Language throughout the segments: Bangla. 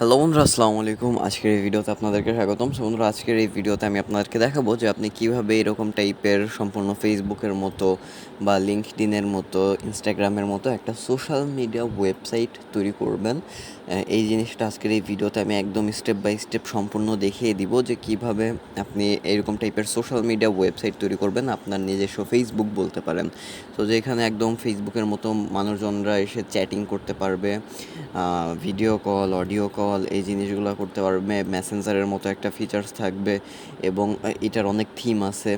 হ্যালো বন্ধুরা, আসসালামু আলাইকুম। আজকের এই ভিডিওতে আপনাদেরকে স্বাগতম। সো বন্ধুরা, আজকের এই ভিডিওতে আমি আপনাদেরকে দেখাবো যে আপনি কীভাবে এরকম টাইপের সম্পূর্ণ ফেসবুকের মতো বা লিঙ্কডিনের মতো, ইনস্টাগ্রামের মতো একটা সোশ্যাল মিডিয়া ওয়েবসাইট তৈরি করবেন। এই জিনিসটা আজকের এই ভিডিওতে আমি একদম স্টেপ বাই স্টেপ সম্পূর্ণ দেখিয়ে দিব যে কীভাবে আপনি এরকম টাইপের সোশ্যাল মিডিয়া ওয়েবসাইট তৈরি করবেন, আপনার নিজস্ব ফেসবুক বলতে পারেন। তো যেখানে একদম ফেসবুকের মতো মানুষজনরা এসে চ্যাটিং করতে পারবে ভিডিও কল অডিও কল এই জিনিসগুলো করতে পারবে। মেসেঞ্জারের মতো একটা ফিচার্স থাকবে এবং এটার অনেক থিম আছে।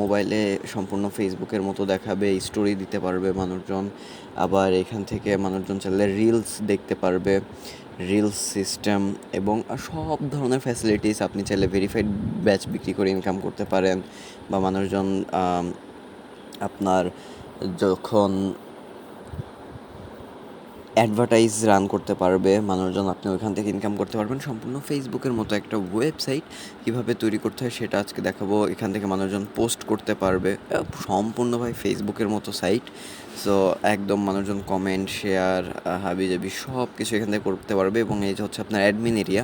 মোবাইলে সম্পূর্ণ ফেসবুকের মতো দেখাবে স্টোরি দিতে পারবে মানুষজন। আবার এখান থেকে মানুষজন চাইলে রিলস দেখতে পারবে রিলস সিস্টেম এবং সব ধরনের ফ্যাসিলিটিস আপনি চাইলে ভেরিফাইড ব্যাচ বিক্রি করে ইনকাম করতে পারেন। বা মানুষজন আপনার যখন অ্যাডভার্টাইজ রান করতে পারবে, মানুষজন আপনি ওইখান থেকে ইনকাম করতে পারবেন। সম্পূর্ণ ফেসবুকের মতো একটা ওয়েবসাইট কীভাবে তৈরি করতে হয় সেটা আজকে দেখাবো। এখান থেকে মানুষজন পোস্ট করতে পারবে। সম্পূর্ণ ভাই ফেসবুকের মতো সাইট সো একদম মানুষজন কমেন্ট শেয়ার হাবি জাবি সব কিছু এখান থেকে করতে পারবে এবং এই যে হচ্ছে আপনার অ্যাডমিন এরিয়া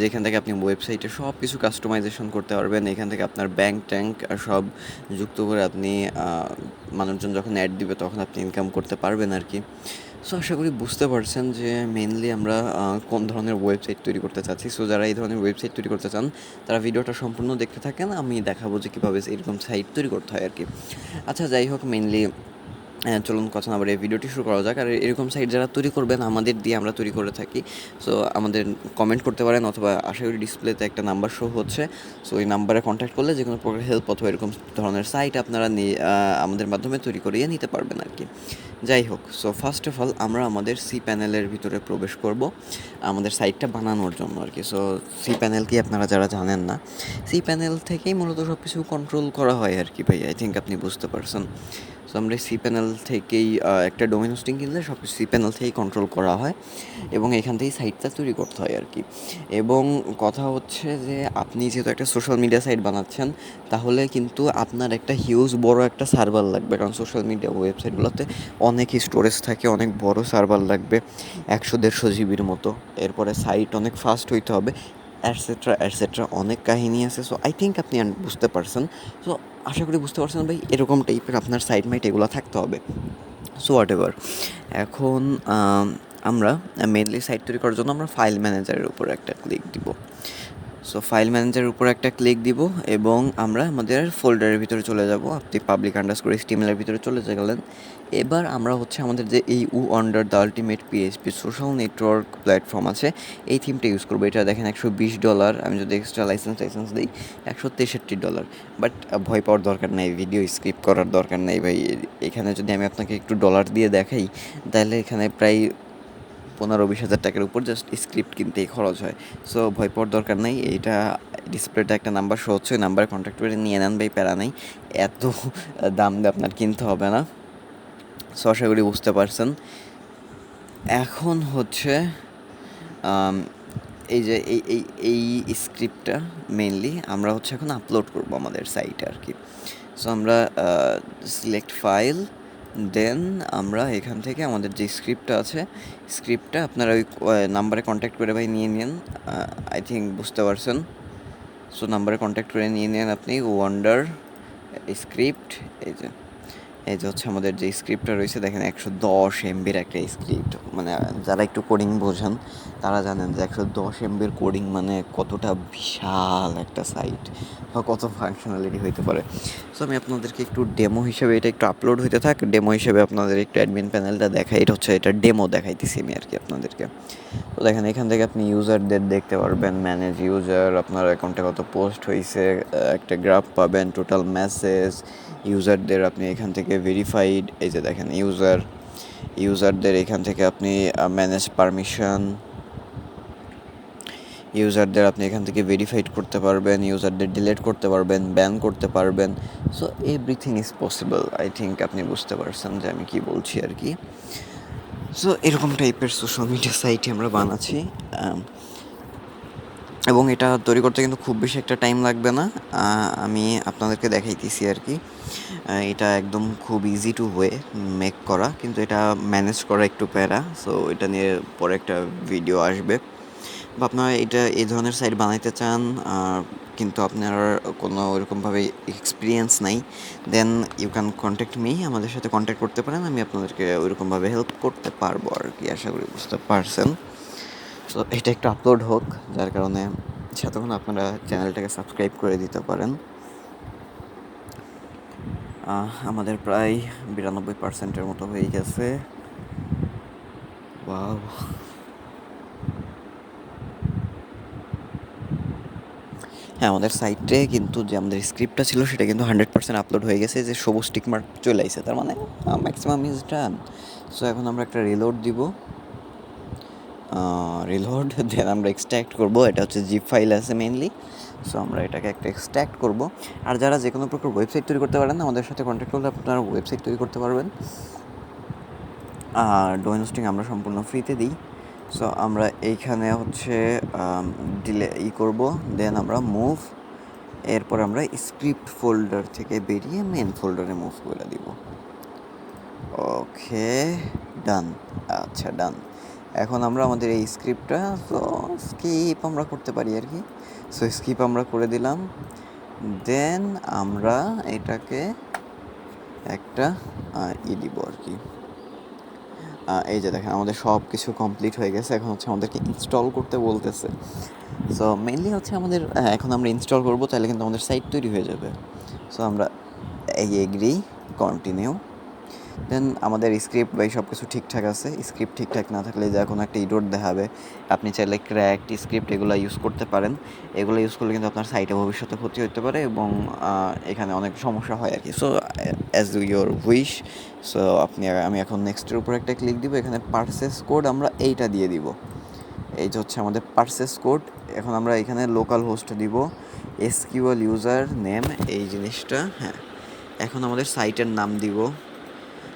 যেখান থেকে আপনি ওয়েবসাইটে সব কিছু কাস্টমাইজেশন করতে পারবেন। এখান থেকে আপনার ব্যাংক ট্যাঙ্ক সব যুক্ত করে আপনি মানুষজন যখন অ্যাড দিবে তখন আপনি ইনকাম করতে পারবেন আর কি। সো আশা করি বুঝতে পারছেন যে মেনলি আমরা কোন ধরনের ওয়েবসাইট তৈরি করতে চাচ্ছি। সো যারা এই ধরনের ওয়েবসাইট তৈরি করতে চান, তারা ভিডিওটা সম্পূর্ণ দেখতে থাকেন। আমি দেখাবো যে কীভাবে এরকম সাইট তৈরি করতে হয় আর কি আচ্ছা যাই হোক মেনলি চলুন কথা না বলে এই ভিডিওটি শুরু করা যাক। আর এরকম সাইট যারা তৈরি করবেন, আমাদের দিয়ে আমরা তৈরি করে থাকি। সো আমাদের কমেন্ট করতে পারেন অথবা আশা করি ডিসপ্লেতে একটা নাম্বার শো হচ্ছে। সো ওই নাম্বারে কন্ট্যাক্ট করলে যে কোনো প্রকার হেল্প অথবা এরকম ধরনের সাইট আপনারা আমাদের মাধ্যমে তৈরি করিয়ে নিতে পারবেন আর কি। যাই হোক সো ফার্স্ট অফ অল আমরা আমাদের সি প্যানেলের ভিতরে প্রবেশ করব, আমাদের সাইটটা বানানোর জন্য আর কি। সো সি প্যানেল কি আপনারা যারা জানেন না সি প্যানেল থেকেই মূলত সব কিছু কন্ট্রোল করা হয় আর কি ভাই আই থিঙ্ক আপনি বুঝতে পারছেন। সো আমরা সি প্যানেল থেকেই একটা ডোমেন হোস্টিং কিনলে সব সি প্যানেল থেকেই কন্ট্রোল করা হয় এবং এখান থেকেই সাইটটা তৈরি করতে হয় আর কি এবং কথা হচ্ছে যে, আপনি যেহেতু একটা সোশ্যাল মিডিয়া সাইট বানাচ্ছেন, তাহলে কিন্তু আপনার একটা হিউজ বড় একটা সার্ভার লাগবে। কারণ সোশ্যাল মিডিয়া ওয়েবসাইটগুলোতে অনেক স্টোরেজ থাকে, অনেক বড় সার্ভার লাগবে, একশো দেড়শো জিবির মতো। এরপরে সাইট অনেক ফাস্ট হইতে হবে। অ্যাটসেট্রা অ্যাটসেট্রা অনেক কাহিনী আছে সো আই থিঙ্ক আপনি বুঝতে পারছেন। সো আশা করি বুঝতে পারছেন ভাই, এরকম টাইপের আপনার সাইড মাইট এগুলো থাকতে হবে। সো হোয়াট এভার এখন আমরা মেনলি সাইট তৈরি করার জন্য আমরা ফাইল ম্যানেজারের উপর একটা ক্লিক দিব। সো ফাইল ম্যানেজারের উপর একটা ক্লিক দিব এবং আমরা আমাদের ফোল্ডারের ভিতরে চলে যাব। আপনি পাবলিক আন্ডারস্কোর স্টিমেলের ভিতরে চলে গেলেন। এবার আমরা হচ্ছে আমাদের যে এই উ under the ultimate PHP social network platform আছে, এই থিমটা ইউজ করব। এটা দেখেন একশো বিশ ডলার আমি যদি এক্সট্রা লাইসেন্স টাইসেন্স দিই, একশো তেষট্টি ডলার বাট ভয় পাওয়ার দরকার নাই ভিডিও স্ক্রিপ্ট করার দরকার নেই ভাই। এখানে যদি আমি আপনাকে একটু ডলার দিয়ে দেখাই, তাহলে এখানে প্রায় পনেরো বিশ হাজার টাকার উপর জাস্ট স্ক্রিপ্ট কিনতেই খরচ হয়। সো ভয় পাওয়ার দরকার নেই, এইটা ডিসপ্লেটা একটা নাম্বার শো হচ্ছে, ওই নাম্বারে কন্ট্যাক্ট করে নিয়ে নেন ভাই, প্যারা নেই। এত দাম দিয়ে আপনার কিনতে হবে না। সো আশা করি বুঝতে পারছেন। এখন হচ্ছে এই যে, এই এই এই স্ক্রিপ্টটা মেনলি আমরা হচ্ছে এখন আপলোড করব আমাদের সাইটে আর কি। সো আমরা সিলেক্ট ফাইল দেন আমরা এখান থেকে আমাদের যে স্ক্রিপ্টটা আছে স্ক্রিপ্টটা আপনারা ওই নাম্বারে কন্ট্যাক্ট করে ভাই নিয়ে নিন। আই থিঙ্ক বুঝতে পারছেন। সো নাম্বারে কন্ট্যাক্ট করে নিয়ে নেন আপনি। ওয়ান্ডার স্ক্রিপ্ট এই যে। এই যে হচ্ছে আমাদের যে স্ক্রিপ্টটা রয়েছে, দেখেন একশো দশ এমবির একটা স্ক্রিপ্ট মানে যারা একটু কোডিং বোঝান, তারা জানেন যে একশো দশ এমবির কোডিং মানে কতটা বিশাল একটা সাইট বা কত ফাংশনালিটি হইতে পারে। সো আমি আপনাদেরকে একটু ডেমো হিসেবে এটা একটু আপলোড হইতে থাক। ডেমো হিসেবে আপনাদের একটু অ্যাডমিন প্যানেলটা দেখাই। এটা হচ্ছে, এটা ডেমো দেখাইতেছি আমি আর কি আপনাদেরকে। তো দেখেন, এখান থেকে আপনি ইউজারদের দেখতে পারবেন ম্যানেজ ইউজার আপনার অ্যাকাউন্টে কত পোস্ট হয়েছে একটা গ্রাফ পাবেন টোটাল মেসেজ ইউজারদের আপনি এখান থেকে ভেরিফাইড এই যে দেখেন ইউজার ইউজারদের এখান থেকে আপনি ম্যানেজ পারমিশন ইউজারদের আপনি এখান থেকে ভেরিফাইড করতে পারবেন ইউজারদের ডিলিট করতে পারবেন ব্যান করতে পারবেন। So everything is possible I think আপনি বুঝতে পারছেন যে আমি কি বলছি আর কি। সো এরকম টাইপের সোশ্যাল মিডিয়া সাইটই আমরা বানাচ্ছি আম, এবং এটা তৈরি করতে কিন্তু খুব বেশি একটা টাইম লাগবে না। আমি আপনাদেরকে দেখাইতেছি আর কি। এটা একদম খুব ইজি টু ওয়ে মেক করা, কিন্তু এটা ম্যানেজ করা একটু প্যারা সো এটা নিয়ে পরে একটা ভিডিও আসবে। বা আপনারা এটা এই ধরনের সাইট বানাইতে চান কিন্তু আপনার কোনো ওরকমভাবে এক্সপিরিয়েন্স নাই then you can contact me আমাদের সাথে কন্ট্যাক্ট করতে পারেন, আমি আপনাদেরকে ওইরকমভাবে হেল্প করতে পারব আর কি, আশা করি বুঝতে পারছেন। তো এটা একটু আপলোড হোক, যার কারণে তখন আপনারা চ্যানেলটাকে সাবস্ক্রাইব করে দিতে পারেন। আমাদের প্রায় বিরানব্বই পার্সেন্টের মতো হয়ে গেছে। হ্যাঁ আমাদের সাইটে কিন্তু যে আমাদের স্ক্রিপ্টটা ছিল, সেটা কিন্তু হান্ড্রেড পার্সেন্ট আপলোড হয়ে গেছে, যে সবুজ টিক মার্ক চলে আসছে তার মানে ম্যাক্সিমাম ইজ ডান সো এখন আমরা একটা রিলোড দিব। রিলোড দেন আমরা এক্সট্র্যাক্ট করব। এটা হচ্ছে জিপ ফাইল আছে মেনলি সো আমরা এটাকে একটা এক্সট্র্যাক্ট করব। আর যারা যে কোনো প্রকার ওয়েবসাইট তৈরি করতে পারেন আমাদের সাথে কন্ট্যাক্ট করলে আপনারা ওয়েবসাইট তৈরি করতে পারবেন। আর ডোমেন হোস্টিং আমরা সম্পূর্ণ ফ্রিতে দিই। সো আমরা এইখানে হচ্ছে ডিলে ই করব। দেন আমরা মুভ এরপর আমরা স্ক্রিপ্ট ফোল্ডার থেকে বেরিয়ে মেন ফোল্ডারে মুভ করে দিব। ওকে ডান আচ্ছা ডান এখন আমরা আমাদের এই স্ক্রিপ্টটা তো স্কিপ আমরা করতে পারি আর কি। সো স্কিপ আমরা করে দিলাম। দেন আমরা এটাকে একটা ই দিব আর কি। এই যে দেখেন আমাদের সব কিছু কমপ্লিট হয়ে গেছে। এখন হচ্ছে আমাদেরকে ইনস্টল করতে বলতেছে। সো মেনলি হচ্ছে আমাদের এখন আমরা ইনস্টল করব, তাহলে কিন্তু আমাদের সাইট তৈরি হয়ে যাবে। সো আমরা এই এগ্রি কন্টিনিউ দেন আমাদের স্ক্রিপ্ট বা সব কিছু ঠিকঠাক আছে। স্ক্রিপ্ট ঠিকঠাক না থাকলে যা কোনো একটা ইডোর দেখাবে। আপনি চাইলে ক্র্যাক্ট স্ক্রিপ্ট এগুলো ইউজ করতে পারেন। এগুলো ইউজ করলে কিন্তু আপনার সাইটে ভবিষ্যতে ক্ষতি হতে পারে এবং এখানে অনেক সমস্যা হয় আর কি so as your wish so আপনি, আমি এখন নেক্সটের উপর একটা ক্লিক দিব। এখানে পার্সেস কোড আমরা এইটা দিয়ে দিব। এই যে হচ্ছে আমাদের পার্সেস কোড এখন আমরা এখানে লোকাল হোস্ট দিব। এসকিউএল ইউজার নেম এই জিনিসটা হ্যাঁ। এখন আমাদের সাইটের নাম দিব।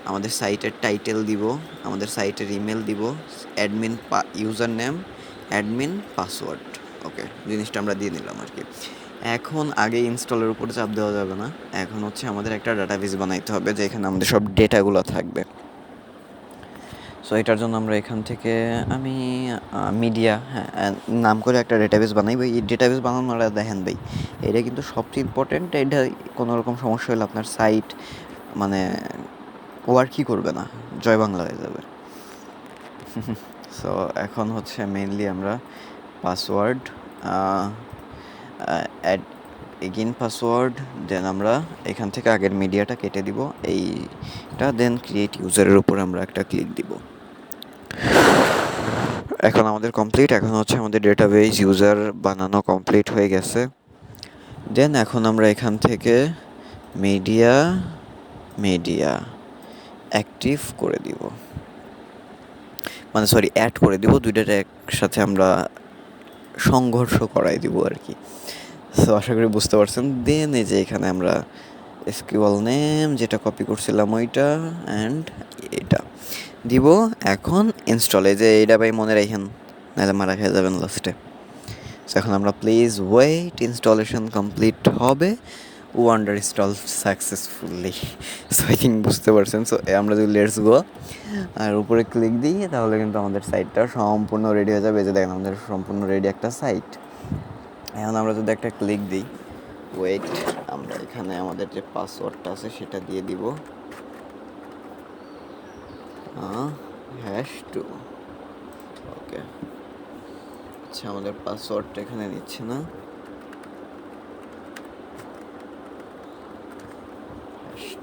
আমাদের সাইটের টাইটেল দিব, আমাদের সাইটের ইমেল দিব admin user name admin password okay জিনিসটা আমরা দিয়ে নিলাম আর কি। এখন আগে ইনস্টলের উপরে চাপ দেওয়া যাবে না, এখন হচ্ছে আমাদের একটা ডাটাবেস বানাইতে হবে যে এখানে আমাদের সব ডেটাগুলো থাকবে। সো এটার জন্য আমরা এখান থেকে আমি মিডিয়া হ্যাঁ নাম করে একটা ডেটাবেস বানাই। ভাই, এই ডেটাবেস বানানোরা দেখেন ভাই, এটা কিন্তু সবচেয়ে ইম্পর্টেন্ট এটা কোনো রকম সমস্যা হলে আপনার সাইট মানে ও আর কি করবে না? জয় বাংলা হয়ে যাবে। সো এখন হচ্ছে মেইনলি আমরা password add again password then আমরা এখান থেকে আগের মিডিয়াটা কেটে দিব। এইটা দেন ক্রিয়েট ইউজারের উপর আমরা একটা ক্লিক দিব। এখন আমাদের কমপ্লিট এখন হচ্ছে আমাদের ডেটাবেস ইউজার বানানো কমপ্লিট হয়ে গেছে। দেন এখন আমরা এখান থেকে মিডিয়া মিডিয়া অ্যাক্টিভ করে দিব। মানে সরি অ্যাড করে দিব দুইটার একসাথে আমরা সংঘর্ষ করাই দিব আর কি সো আশা করি বুঝতে পারছেন। দেন এই যে এখানে আমরা এসকিউএল নেম যেটা কপি করছিলাম ওইটা অ্যান্ড এটা দিব। এখন ইনস্টলে যে এইটা ভাই মনে রাখেন, নাহলে মারা খেয়ে যাবেন লাস্টে এখন আমরা প্লিজ ওয়েট ইনস্টলেশন কমপ্লিট হবে। ও under install successfully so I think বুঝতে পারছেন। সো আমরা যদি লেটস গো আর উপরে ক্লিক দিই তাহলে কিন্তু আমাদের সাইটটা সম্পূর্ণ রেডি হয়ে যাবে। যে দেখেন, আমাদের সম্পূর্ণ রেডি একটা সাইট এখন আমরা যদি একটা ক্লিক দিই ওয়েট আমরা এখানে আমাদের যে পাসওয়ার্ডটা আছে, সেটা দিয়ে দিব। হ্যাশ টু ওকে আচ্ছা আমাদের পাসওয়ার্ডটা এখানে নিচ্ছে না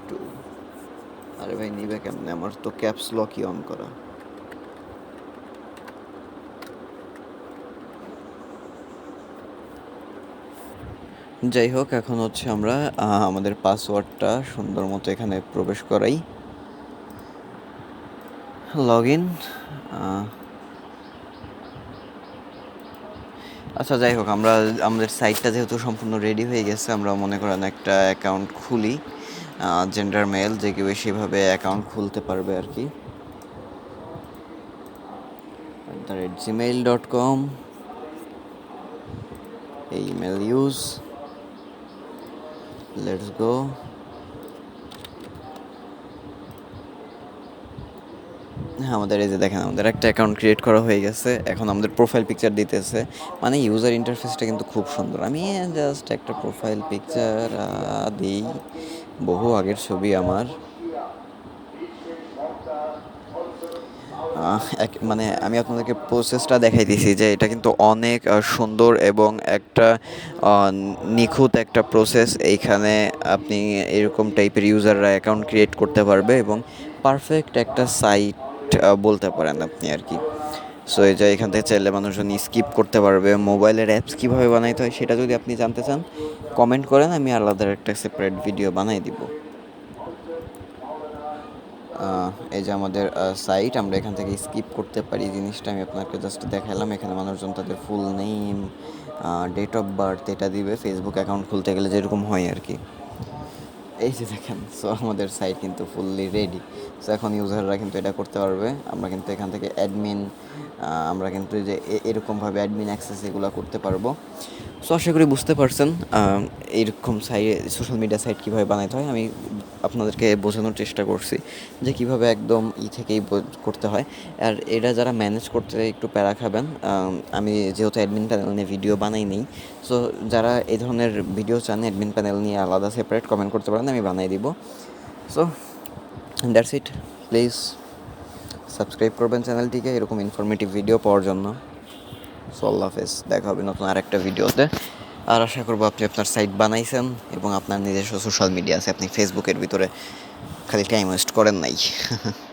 টু আরে ভাই, নিবে কেমনে? আমার তো ক্যাপস লকই অন করা। যাই হোক, এখন হচ্ছে আমরা আমাদের পাসওয়ার্ডটা সুন্দর মতো এখানে প্রবেশ করাই। লগ ইন আচ্ছা যাই হোক, আমরা আমাদের সাইটটা যেহেতু সম্পূর্ণ রেডি হয়ে গেছে, আমরা মনে করেন একটা অ্যাকাউন্ট খুলি। জেন্ডার মেল যে কেউ সেভাবে অ্যাকাউন্ট খুলতে পারবে আর কি। The rate Gmail dot com এই ইমেল ইউজ লেটস গো হ্যাঁ আমাদের এই যে দেখেন, আমাদের একটা অ্যাকাউন্ট ক্রিয়েট করা হয়ে গেছে। এখন আমাদের প্রোফাইল পিকচার দিতেছে। মানে ইউজার ইন্টারফেসটা কিন্তু খুব সুন্দর। আমি জাস্ট একটা প্রোফাইল পিকচার দিই। বহু আগের ছবি আমার। এক মানে আমি আপনাদেরকে প্রসেসটা দেখাই দিছি যে এটা কিন্তু অনেক সুন্দর এবং একটা নিখুঁত একটা প্রসেস এইখানে আপনি এরকম টাইপের ইউজাররা অ্যাকাউন্ট ক্রিয়েট করতে পারবে এবং পারফেক্ট একটা সাইট বলতে পারেন আপনি আর কি। সো এই যে এখান থেকে চাইলে মানুষজন স্কিপ করতে পারবে। মোবাইলের অ্যাপস কীভাবে বানাইতে হয় সেটা যদি আপনি জানতে চান কমেন্ট করেন, আমি আলাদা একটা সেপারেট ভিডিও বানাই দিব। এই যে আমাদের সাইট আমরা এখান থেকে স্কিপ করতে পারি জিনিসটা। আমি আপনাকে জাস্ট দেখালাম এখানে মানুষজন তাদের full name date of birth এটা দিবে। ফেসবুক অ্যাকাউন্ট খুলতে গেলে যেরকম হয় আর কি। এই যে দেখেন সো আমাদের সাইট কিন্তু ফুললি রেডি সো এখন ইউজাররা কিন্তু এটা করতে পারবে। আমরা কিন্তু এখান থেকে অ্যাডমিন আমরা কিন্তু যে এরকমভাবে অ্যাডমিন অ্যাক্সেস এগুলো করতে পারব। সো আশা করি বুঝতে পারছেন আহ, এইরকম সাইট সোশ্যাল মিডিয়া সাইট কীভাবে বানাইতে হয় আমি আপনাদেরকে বোঝানোর চেষ্টা করছি যে কীভাবে একদম ই থেকেই করতে হয়। আর এটা যারা ম্যানেজ করতে একটু প্যারা খাবেন আমি যেহেতু অ্যাডমিন প্যানেল নিয়ে ভিডিও বানাই নেই সো যারা এই ধরনের ভিডিও চান অ্যাডমিন প্যানেল নিয়ে আলাদা সেপারেট কমেন্ট করতে পারেন আমি বানাই দিব। So that's it please subscribe করবেন চ্যানেলটিকে এরকম ইনফরমেটিভ ভিডিও পাওয়ার জন্য। সো আল্লাহ হাফেজ, দেখা হবে নতুন আরেকটা ভিডিওতে। আর আশা করব আপনি আপনার সাইট বানাইছেন এবং আপনার নিজস্ব সোশ্যাল মিডিয়া আছে, আপনি ফেসবুকের ভিতরে খালি টাইম ওয়েস্ট করেন নাই।